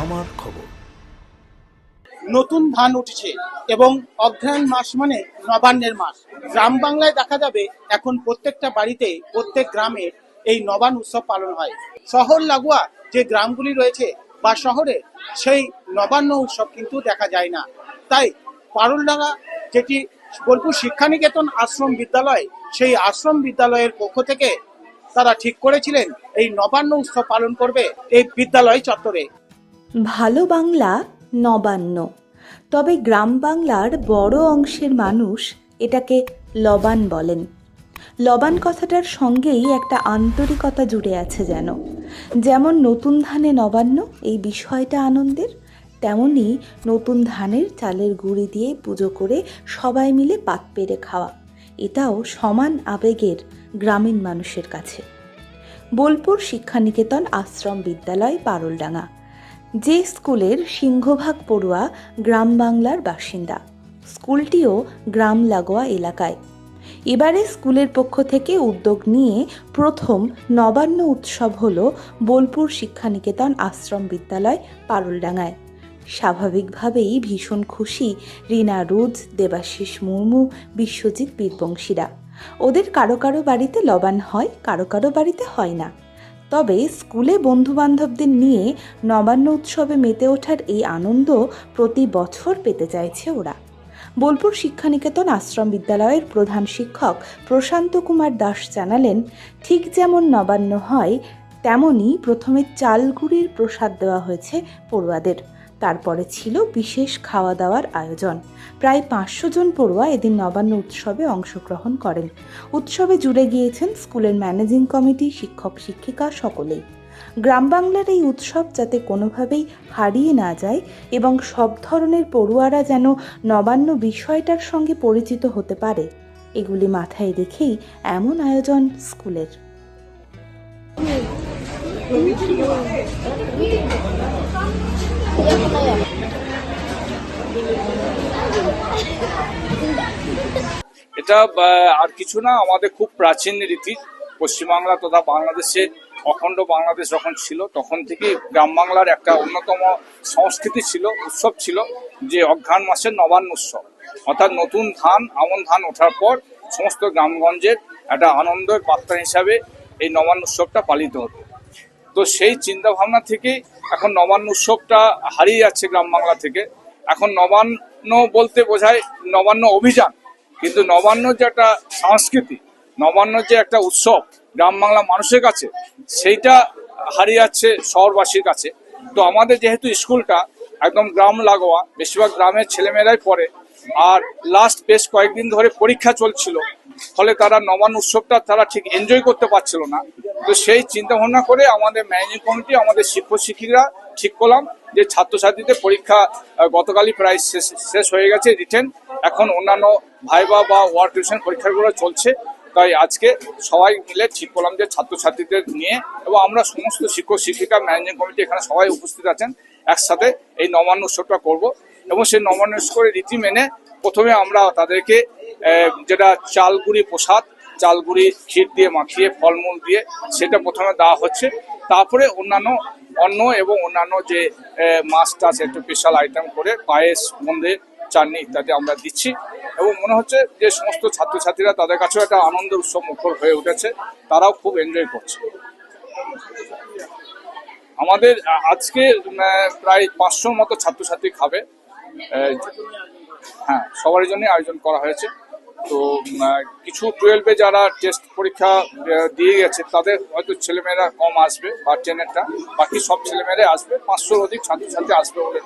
আমার খবর। নতুন ধান উঠছে এবং অগ্রহায়ণ মাস মানে নবান্নের মাস। গ্রাম বাংলায় দেখা যাবে এখন প্রত্যেকটা বাড়িতে প্রত্যেক গ্রামে এই নবান্ন উৎসব পালন হয়। শহর লাগোয়া যে গ্রামগুলি রয়েছে বা শহরে, সেই নবান্ন উৎসব কিন্তু দেখা যায় না। তাই পারুলডাঙ্গা, যেটি বোলপুর শিক্ষানিকেতন আশ্রম বিদ্যালয়, সেই আশ্রম বিদ্যালয়ের পক্ষ থেকে তারা ঠিক করেছিলেন, এই নবান্ন উৎসব পালন করবে এই বিদ্যালয় চত্বরে। ভালো বাংলা নবান্ন। তবে গ্রাম বাংলার বড় অংশের মানুষ এটাকে লবান বলেন। লবান কথাটার সঙ্গেই একটা আন্তরিকতা জুড়ে আছে যেন। যেমন নতুন ধানে নবান্ন, এই বিষয়টা আনন্দের, তেমনি নতুন ধানের চালের গুঁড়ি দিয়ে পুজো করে সবাই মিলে পাত পেরে খাওয়া। এটাও সমান আবেগের গ্রামীণ মানুষের কাছে। বোলপুর শিক্ষানিকেতন আশ্রম বিদ্যালয়, পারুলডাঙ্গা। যে স্কুলের সিংহভাগ পড়ুয়া গ্রাম বাংলার বাসিন্দা। স্কুলটিও গ্রাম লাগোয়া এলাকায়। এবারে স্কুলের পক্ষ থেকে উদ্যোগ নিয়ে প্রথম নবান্ন উৎসব হল বোলপুর শিক্ষানিকেতন আশ্রম বিদ্যালয় পারুলডাঙ্গায়। স্বাভাবিকভাবেই ভীষণ খুশি রীনা রুজ, দেবাশিস মুর্মু, বিশ্বজিৎ বীরবংশীরা। ওদের কারও কারও বাড়িতে লবান হয়, কারও কারও বাড়িতে হয় না। তবে স্কুলে বন্ধুবান্ধবদের নিয়ে নবান্ন উৎসবে মেতে ওঠার এই আনন্দ প্রতি বছর পেতে চাইছে ওরা। বোলপুর শিক্ষানিকেতন আশ্রম বিদ্যালয়ের প্রধান শিক্ষক প্রশান্ত কুমার দাস জানালেন, ঠিক যেমন নবান্ন হয়, তেমনই প্রথমে চালগুড়ির প্রসাদ দেওয়া হয়েছে পড়ুয়াদের। তারপরে ছিল বিশেষ খাওয়া দাওয়ার আয়োজন। প্রায় পাঁচশো জন পড়ুয়া এদিন নবান্ন উৎসবে অংশগ্রহণ করেন। উৎসবে জুড়ে গিয়েছেন স্কুলের ম্যানেজিং কমিটি, শিক্ষক, শিক্ষিকা সকলেই। গ্রাম বাংলার এই উৎসব যাতে কোনোভাবেই হারিয়ে না যায় এবং সব ধরনের পড়ুয়ারা যেন নবান্ন বিষয়টার সঙ্গে পরিচিত হতে পারে, এগুলি মাথায় রেখেই এমন আয়োজন স্কুলের। এটা আর কিছু না, আমাদের খুব প্রাচীন রীতি। পশ্চিমবাংলা তথা বাংলাদেশে, অখণ্ড বাংলাদেশ যখন ছিল, তখন থেকে গ্রাম বাংলার একটা অন্যতম সংস্কৃতি ছিল, উৎসব ছিল, যে অঘ্রাণ মাসের নবান্ন উৎসব। অর্থাৎ নতুন ধান, আমন ধান ওঠার পর সমস্ত গ্রামগঞ্জের একটা আনন্দের বার্তা হিসাবে এই নবান্ন উৎসবটা পালিত হতো। তো সেই চিন্তা ভাবনা থেকেই এখন নবান্ন উৎসবটা হারিয়ে যাচ্ছে গ্রাম বাংলা থেকে। এখন নবান্ন বলতে বোঝায় নবান্ন অভিযান। কিন্তু নবান্ন যে একটা সংস্কৃতি, নবান্ন যে একটা উৎসব গ্রাম বাংলা মানুষের কাছে, সেইটা হারিয়ে যাচ্ছে শহরবাসীর কাছে। তো আমাদের যেহেতু স্কুলটা একদম গ্রাম লাগোয়া, বেশিরভাগ গ্রামের ছেলেমেয়েরাই পড়ে, আর লাস্ট বেশ কয়েকদিন ধরে পরীক্ষা চলছিল, ফলে তারা নবান্ন উৎসবটা তারা ঠিক এনজয় করতে পারছিল না। তো সেই চিন্তা ভাবনা করে আমাদের ম্যানেজিং কমিটি, আমাদের শিক্ষক শিক্ষিকরা ঠিক করলাম যে ছাত্রছাত্রীদের পরীক্ষা গতকালই প্রায় শেষ শেষ হয়ে গেছে রিটেন। এখন অন্যান্য ভাইবা বা ওয়ার টিউশন পরীক্ষাগুলো চলছে। তাই আজকে সবাই মিলে ঠিক করলাম যে ছাত্রছাত্রীদের নিয়ে এবং আমরা সমস্ত শিক্ষক শিক্ষিকা ম্যানেজিং কমিটি এখানে সবাই উপস্থিত আছেন। একসাথে এই নবান্ন উৎসবটা করব এবং সেই নবান্ন উৎসবের রীতি মেনে প্রথমে আমরা তাদেরকে যেটা চালগুড়ি প্রসাদ চালগুড়ি, ক্ষীর দিয়ে মাখিয়ে, ফলমূল দিয়ে সেটা প্রথমে দেওয়া হচ্ছে। তারপরে অন্যান্য, অন্ন এবং অন্যান্য যে মাছ টাছ, একটু স্পেশাল আইটেম করে পায়েস মন্দির চাটনি ইত্যাদি আমরা দিচ্ছি। এবং মনে হচ্ছে যে সমস্ত ছাত্রছাত্রীরা তাদের কাছেও একটা আনন্দ উৎসব মুখর হয়ে উঠেছে। তারাও খুব এনজয় করছে। আমাদের আজকে প্রায় পাঁচশোর মতো ছাত্রছাত্রী খাবে। হ্যাঁ সবার জন্য আয়োজন করা হয়েছে। তো কিছু টুয়েলভে যারা টেস্ট পরীক্ষা দিয়ে গেছে, তাদের হয়তো ছেলেমেয়েরা কম আসবে, বা টেনেরটা বাকি সব ছেলেমেয়েরাই আসবে, পাঁচশোর অধিক ছাত্রছাত্রী আসবে বলে।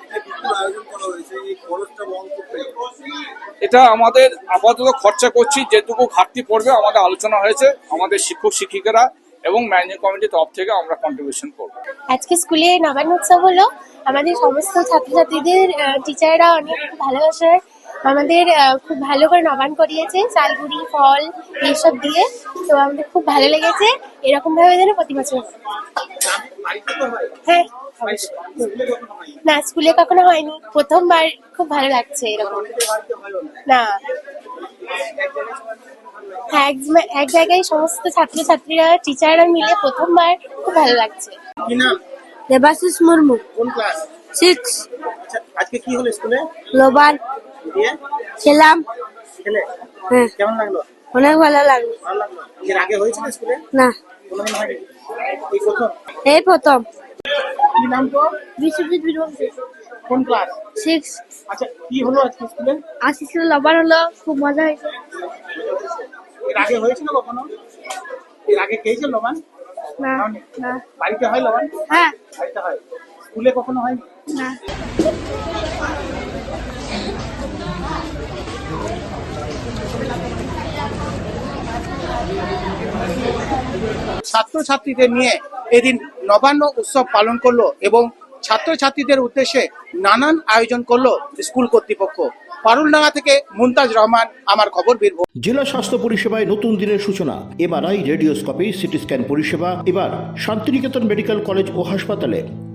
এটা আমাদের আপাতত খরচা করছি, যেটুকু ঘাটতি পড়বে আমাদের আলোচনা হয়েছে, আমাদের শিক্ষক, শিক্ষিকারা এবং ম্যানেজিং কমিটির তরফ থেকে আমরা কন্ট্রিবিউশন করব। আজকে স্কুলে নবান্ন উৎসব হলো। আমাদের সমস্ত ছাত্রছাত্রীদের টিচাররা অনেক ভালোবাসার আমাদের খুব ভালো করে নবান করিয়েছে চালগুড়ি ফল এইসব দিয়ে। তো আমাদের খুব ভালো লেগেছে। এরকম ভাবে যেন প্রতি বছর হ্যাঁ। না স্কুলে কখনো হয়নি। প্রথমবার খুব ভালো লাগছে এরকম। না। হ্যাঁ এক এক জায়গায় সমস্ত ছাত্রছাত্রীরা টিচাররা মিলে প্রথমবার খুব ভালো লাগছে। কি দেবাশিস মুর্মু। কোন ক্লাস সিক্স আচ্ছা আজকে কি হলো স্কুলে? লোবান। খেলাম। হ্যাঁ। কেমন লাগল? অনেক ভালো লাগল। এর আগে হয়েছিল স্কুলে? না। এই প্রথম? এই প্রথম। কি নাম তো বিশ্বজিৎ বীরবংশী কোন ক্লাস? সিক্স। আচ্ছা কি হলো আজকে স্কুলে? আশিস লোবান হলো খুব মজা হয়েছে। এর আগে হয়েছিল কখনো? এর আগে খেয়েছে লবান না না। বাড়িতে হয় লবান হ্যাঁ। বাড়িতে হয়। স্কুলে কখনো হয়নি? না। ছাত্রছাত্রীদের নিয়ে এদিন নবান্ন উৎসব পালন করল এবং ছাত্রছাত্রীদের উদ্দেশ্যে নানান আয়োজন করল স্কুল কর্তৃপক্ষ। পারুলডাঙ্গা থেকে মুমতাজ রহমান, আমার খবর বীরভূম। জেলা স্বাস্থ্য পরিষেবায় নতুন দিনের সূচনা। এমআরআই, রেডিওস্কোপি সিটি স্ক্যান পরিষেবা, এবার শান্তিনিকেতন মেডিকেল কলেজ ও হাসপাতালে।